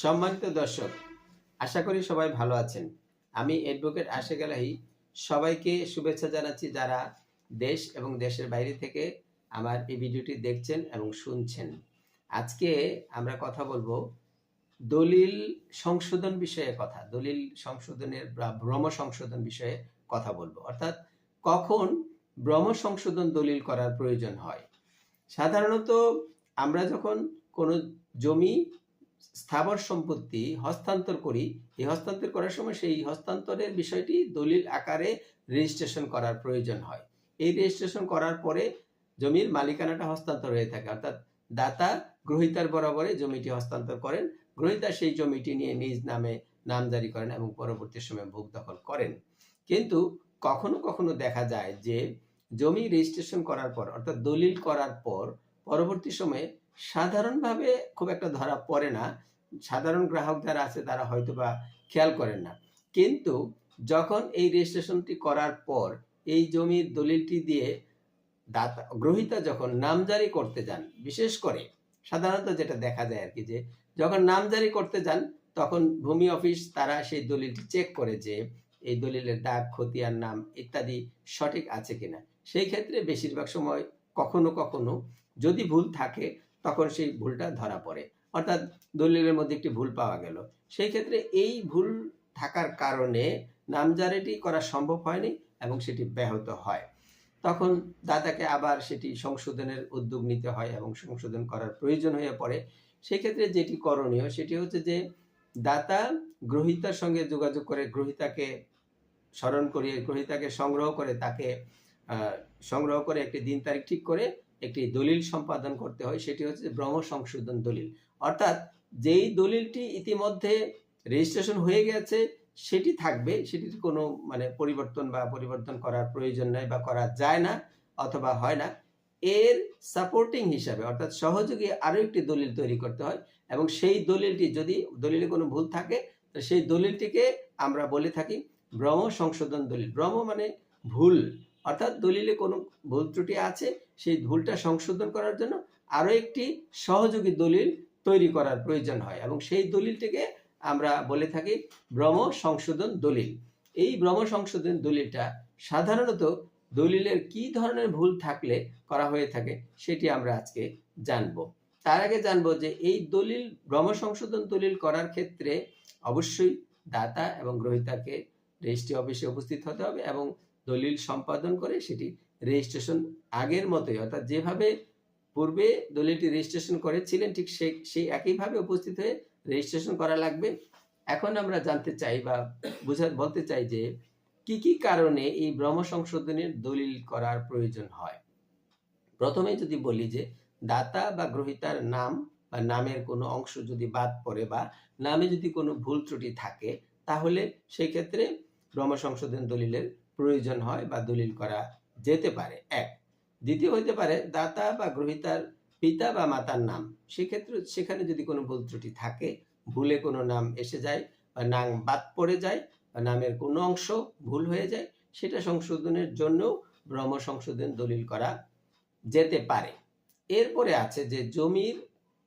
সম্মানিত দর্শক, আশা করি সবাই ভালো আছেন। আমি অ্যাডভোকেট আশেক আলাহি। সবাইকে শুভেচ্ছা জানাচ্ছি যারা দেশ এবং দেশের বাইরে থেকে আমার এই ভিডিওটি দেখছেন এবং শুনছেন। আজকে আমরা কথা বলব দলিল সংশোধন বিষয়ে কথা, দলিল সংশোধনের ভ্রম সংশোধন বিষয়ে কথা বলব। অর্থাৎ কখন ভ্রম সংশোধন দলিল করার প্রয়োজন হয়। সাধারণত আমরা যখন কোনো জমি স্থাবর সম্পত্তি হস্তান্তর করি, এই হস্তান্তর করার সময় সেই হস্তান্তরের বিষয়টি দলিল আকারে রেজিস্ট্রেশন করার প্রয়োজন হয়। এই রেজিস্ট্রেশন করার পরে জমির মালিকানাটা হস্তান্তর হয়ে থাকে, অর্থাৎ দাতা গ্রহিতার বরাবরে জমিটি হস্তান্তর করেন, গ্রহিতা সেই জমিটি নিয়ে নিজ নামে নামজারি করেন এবং পরবর্তী সময়ে ভোগ দখল করেন। কিন্তু কখনো কখনো দেখা যায় যে জমি রেজিস্ট্রেশন করার পর, অর্থাৎ দলিল করার পর, পরবর্তী সময়ে সাধারণভাবে খুব একটা ধরা পড়ে না। সাধারণ গ্রাহক যারা আছে তারা হয়তো বা খেয়াল করেন না। কিন্তু যখন এই রেজিস্ট্রেশনটি করার পর এই জমির দলিলটি দিয়ে দাতা, গ্রহিতা যখন নামজারি করতে যান, বিশেষ করে সাধারণত যেটা দেখা যায় আর কি যে, যখন নামজারি করতে যান, তখন ভূমি অফিস তারা সেই দলিলটি চেক করে যে, এই দলিলের দাগ খতিয়ার নাম ইত্যাদি সঠিক আছে কিনা। সেই ক্ষেত্রে বেশিরভাগ সময় কখনো কখনো যদি ভুল থাকে তখন সেই ভুলটা ধরা পড়ে। অর্থাৎ দলিলের মধ্যে একটি ভুল পাওয়া গেল। সেই ক্ষেত্রে এই ভুল থাকার কারণে নামজারিটি করা সম্ভব হয়নি এবং সেটি ব্যাহত হয়। তখন দাতাকে আবার সেটি সংশোধনের উদ্যোগ নিতে হয় এবং সংশোধন করার প্রয়োজন হয়ে পড়ে। সেক্ষেত্রে যেটি করণীয় সেটি হচ্ছে যে দাতা গ্রহিতার সঙ্গে যোগাযোগ করে গ্রহিতাকে স্মরণ করিয়ে, গ্রহিতাকে সংগ্রহ করে তাকে সংগ্রহ করে একটি দিন তারিখ ঠিক করে একটি দলিল সম্পাদন করতে হয়, সেটি হচ্ছে ব্রহ্ম সংশোধন দলিল। অর্থাৎ যেই দলিলটি ইতিমধ্যে রেজিস্ট্রেশন হয়ে গেছে, সেটি থাকবে, সেটির কোনো মানে পরিবর্তন বা পরিবর্তন করার প্রয়োজন নাই বা করা যায় না অথবা হয় না। এর সাপোর্টিং হিসাবে, অর্থাৎ সহযোগী আরও একটি দলিল তৈরি করতে হয় এবং সেই দলিলটি যদি দলিলে কোনো ভুল থাকে, তো সেই দলিলটিকে আমরা বলে থাকি ব্রহ্ম সংশোধন দলিল। ব্রহ্ম মানে ভুল অর্থাৎ দলিলে কোনো ভুল ত্রুটি আছে, সেই ভুলটা সংশোধন করার জন্য আরও একটি সহযোগী দলিল তৈরি করার প্রয়োজন হয় এবং সেই দলিলটিকে আমরা বলে থাকি ব্রহ্ম সংশোধন দলিল। এই ব্রহ্ম সংশোধন দলিলটা সাধারণত দলিলের কি ধরনের ভুল থাকলে করা হয়ে থাকে সেটি আমরা আজকে জানব। তার আগে জানব যে এই দলিল, ব্রহ্ম সংশোধন দলিল করার ক্ষেত্রে অবশ্যই দাতা এবং গ্রহিতাকে রেজিস্ট্রি অফিসে উপস্থিত হতে হবে এবং দলিল সম্পাদন করে সেটি রেজিস্ট্রেশন আগের মতোই, অর্থাৎ যেভাবে পূর্বে দলিলটি রেজিস্ট্রেশন করেছিলেন ঠিক সেই সেই একইভাবে উপস্থিত হয়ে রেজিস্ট্রেশন করা লাগবে। এখন আমরা জানতে চাই বা বুঝা, বলতে চাই যে কি কি কারণে এই ব্রহ্ম সংশোধনের দলিল করার প্রয়োজন হয়? প্রথমে যদি বলি যে দাতা বা গ্রহিতার নাম বা নামের কোনো অংশ যদি বাদ পড়ে বা নামে যদি কোনো ভুল ত্রুটি থাকে, তাহলে সেই ক্ষেত্রে ব্রহ্ম সংশোধন দলিলের প্রয়োজন হয় বা দলিল করা যেতে পারে। এক, দ্বিতীয় হইতে পারে দাতা বা গ্রহিতার পিতা বা মাতার নাম। সেক্ষেত্রে সেখানে যদি কোনো ভুল ত্রুটি থাকে, ভুলে কোনো নাম এসে যায় বা নাম বাদ পড়ে যায় বা নামের কোনো অংশ ভুল হয়ে যায়, সেটা সংশোধনের জন্য ব্রহ্ম সংশোধন দলিল করা যেতে পারে। এরপরে আছে যে জমির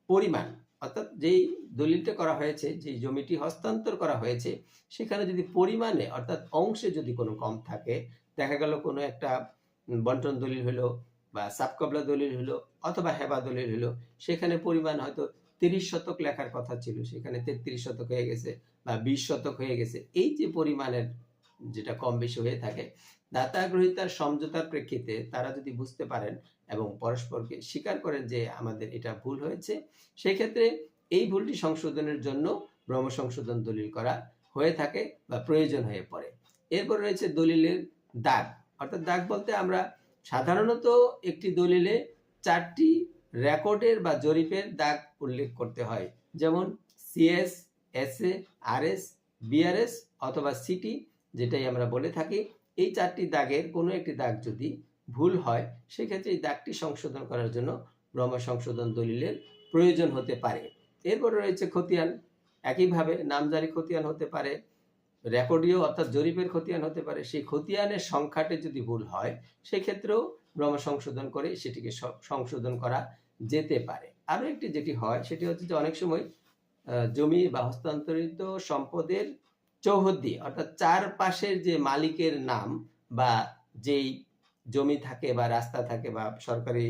পরিমাণ, অর্থাৎ যেই দলিলটা করা হয়েছে যে জমিটি হস্তান্তর করা হয়েছে, সেখানে যদি পরিমাণে অর্থাৎ অংশে যদি কোনো কম থাকে, দেখা গেল কোনো একটা বন্টন দলিল হলো বা সাবকবলা দলিল হলো অথবা হেবা দলিল হলো, সেখানে পরিমাণ হয়তো তিরিশ শতক লেখার কথা ছিল, সেখানে তেত্রিশ শতক হয়ে গেছে বা বিশ শতক হয়ে গেছে, এই যে পরিমাণের যেটা কম বেশি হয়ে থাকে দাতা গ্রহিতার সমঝোতার প্রেক্ষিতে তারা যদি বুঝতে পারেন এবং পরস্পরকে স্বীকার করেন যে আমাদের এটা ভুল হয়েছে সেই ক্ষেত্রে এই ভুলটি সংশোধনের জন্য ব্রহ্ম সংশোধন দলিল করা হয়ে থাকে বা প্রয়োজন হয়ে পড়ে। এরপর রয়েছে দলিলের দাগ। অর্থাৎ দাগ বলতে আমরা সাধারণত একটি দলিলে চারটি রেকর্ডের বা জরিপের দাগ উল্লেখ করতে হয়। যেমন সিএস, এসএ, আরএস, বিআরএস অথবা সিটি যেটাই আমরা বলে থাকি। এই চারটি দাগের কোনো একটি দাগ যদি ভুল হয়, সেক্ষেত্রে এই দাগটি সংশোধন করার জন্য ব্রহ্ম সংশোধন দলিলের প্রয়োজন হতে পারে। এরপর রয়েছে খতিয়ান। একইভাবে নামজারি খতিয়ান হতে পারে, রেকর্ডীয় অর্থাৎ জরিপের খতিয়ান হতে পারে। সেই খতিয়ানের সংখ্যাটি যদি ভুল হয়, সেক্ষেত্রেও ব্রহ্ম সংশোধন করে সেটিকে সংশোধন করা যেতে পারে। আরও একটি যেটি হয়, সেটি হচ্ছে যে অনেক সময় জমি বা হস্তান্তরিত সম্পদের চৌহদ্দি, অর্থাৎ চারপাশের যে মালিকের নাম বা যেই জমি থাকে বা রাস্তা থাকে বা সরকারি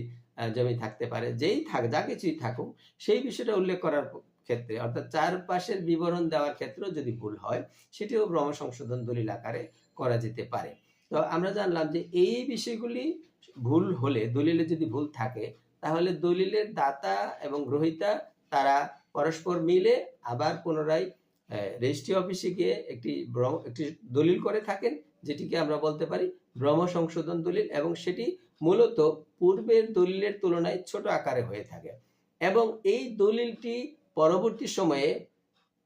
জমি থাকতে পারে। যেই থাক, যা কিছুই থাকুক, সেই বিষয়টা উল্লেখ করার ক্ষেত্রে, অর্থাৎ চারপাশের বিবরণ দেওয়ার ক্ষেত্রেও যদি ভুল হয়, সেটিও ভ্রম সংশোধন দলিল আকারে করা যেতে পারে। তো আমরা জানলাম যে এই বিষয়গুলি ভুল হলে, দলিলে যদি ভুল থাকে, তাহলে দলিলের দাতা এবং গ্রহিতা তারা পরস্পর মিলে আবার পুনরায় রেজিস্ট্রি অফিসে গিয়ে একটি একটি দলিল করে থাকেন, যেটিকে আমরা বলতে পারি ভ্রম সংশোধন দলিল, এবং সেটি মূলত পূর্বের দলিলের তুলনায় ছোট আকারে হয়ে থাকে। এবং এই দলিলটি পরবর্তী সময়ে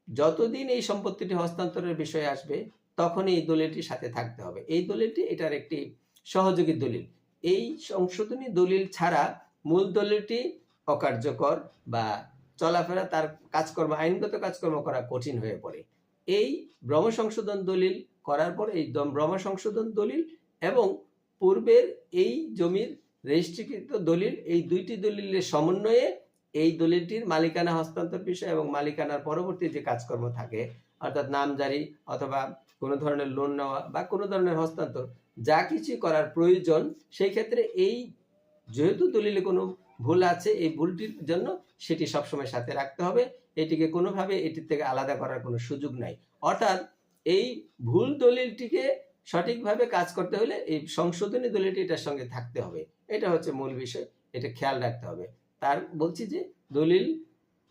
যতদিন এই সম্পত্তিটি হস্তান্তরের বিষয় আসবে তখন এই দলিলটির সাথে থাকতে হবে। এই দলিলটি এটার একটি সহযোগী দলিল। এই সংশোধনী দলিল ছাড়া মূল দলিলটি অকার্যকর বা চলাফেরা তার কাজকর্ম, আইনগত কাজকর্ম করা কঠিন হয়ে পড়ে। এই ভ্রম সংশোধন দলিল করার পর এই ভ্রম সংশোধন দলিল এবং পূর্বের এই জমির রেজিস্ট্রিকৃত দলিল, এই দুইটি দলিলের সমন্বয়ে এই দলিলটির মালিকানা হস্তান্তর বিষয় এবং মালিকানার পরবর্তী যে কাজকর্ম থাকে, অর্থাৎ নামজারি অথবা কোনো ধরনের লোন নেওয়া বা কোনো ধরনের হস্তান্তর, যা কিছু করার প্রয়োজন, সেই ক্ষেত্রে এই যেহেতু দলিলে কোনো ভুল আছে, এই ভুলটির জন্য সেটি সবসময় সাথে রাখতে হবে। এটিকে কোনোভাবে এটির থেকে আলাদা করার কোনো সুযোগ নাই। অর্থাৎ এই ভুল দলিলটিকে সঠিকভাবে কাজ করতে হলে এই সংশোধনী দলিলটি এটার সঙ্গে থাকতে হবে। এটা হচ্ছে মূল বিষয়, এটা খেয়াল রাখতে হবে। তার বলছি যে, দলিল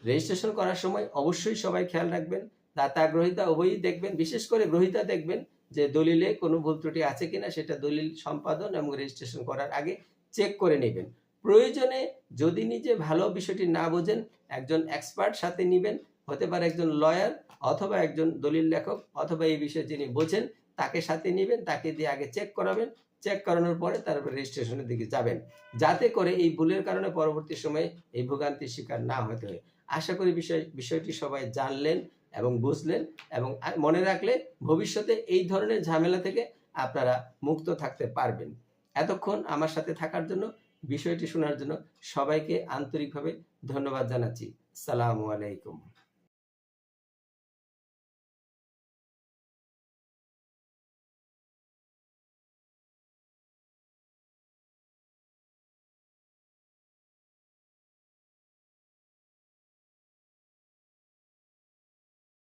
রেজিস্ট্রেশন করার সময় অবশ্যই সবাই খেয়াল রাখবেন, দাতা গ্রহিতা উভয়ই দেখবেন, বিশেষ করে গ্রহিতা দেখবেন যে দলিলে কোনো ভুল ত্রুটি আছে কিনা, সেটা দলিল সম্পাদন এবং রেজিস্ট্রেশন করার আগে চেক করে নেবেন। প্রয়োজনে যদি নিজে ভালো বিষয়টি না বোঝেন, একজন এক্সপার্ট সাথে নেবেন, হতে পারে একজন লয়ার অথবা একজন দলিল লেখক অথবা এই বিষয়ে যিনি বোঝেন তাকে সাথে নেবেন, তাকে দিয়ে আগে চেক করাবেন। চেক করানোর পরে তারপর রেজিস্ট্রেশনের দিকে যাবেন। যাতে করে এই ভুলের কারণে পরবর্তী সময়ে এই ভোগান্তির শিকার না হতে হয়। আশা করি বিষয়, বিষয়টি সবাই জানলেন এবং বুঝলেন এবং মনে রাখলে ভবিষ্যতে এই ধরনের ঝামেলা থেকে আপনারা মুক্ত থাকতে পারবেন। এতক্ষণ আমার সাথে থাকার জন্য, বিষয়টি শোনার জন্য সবাইকে আন্তরিকভাবে ধন্যবাদ জানাচ্ছি। সালামু আলাইকুম।